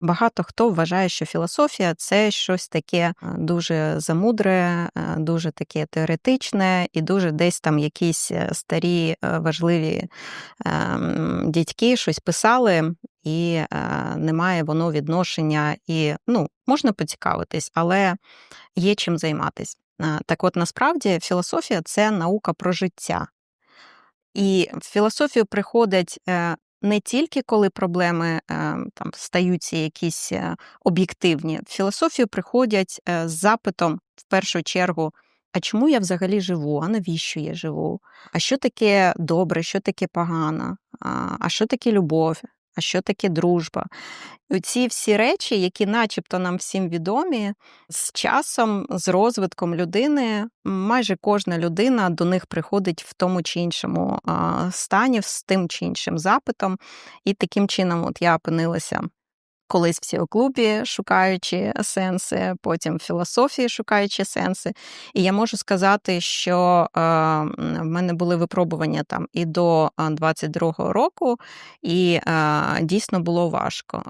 Багато хто вважає, що філософія це щось таке е, дуже замудре, е, дуже таке теоретичне і дуже десь там якісь е, старі важливі ем, дядьки щось писали, і не має воно відношення. І ну, можна поцікавитись, але є чим займатись. Так от насправді філософія це наука про життя. І в філософію приходять не тільки коли проблеми е, там стаються якісь е, об'єктивні, в філософію приходять е, з запитом в першу чергу. А чому я взагалі живу? А навіщо я живу? А що таке добре, що таке погано? А що таке любов? Що таке дружба. Ці всі речі, які начебто нам всім відомі, з часом, з розвитком людини, майже кожна людина до них приходить в тому чи іншому стані, з тим чи іншим запитом. І таким чином, от я опинилася колись в у клубі, шукаючи сенси, потім в філософії шукаючи сенси. І я можу сказати, що е, в мене були випробування там і до 22-го року, і е, дійсно було важко.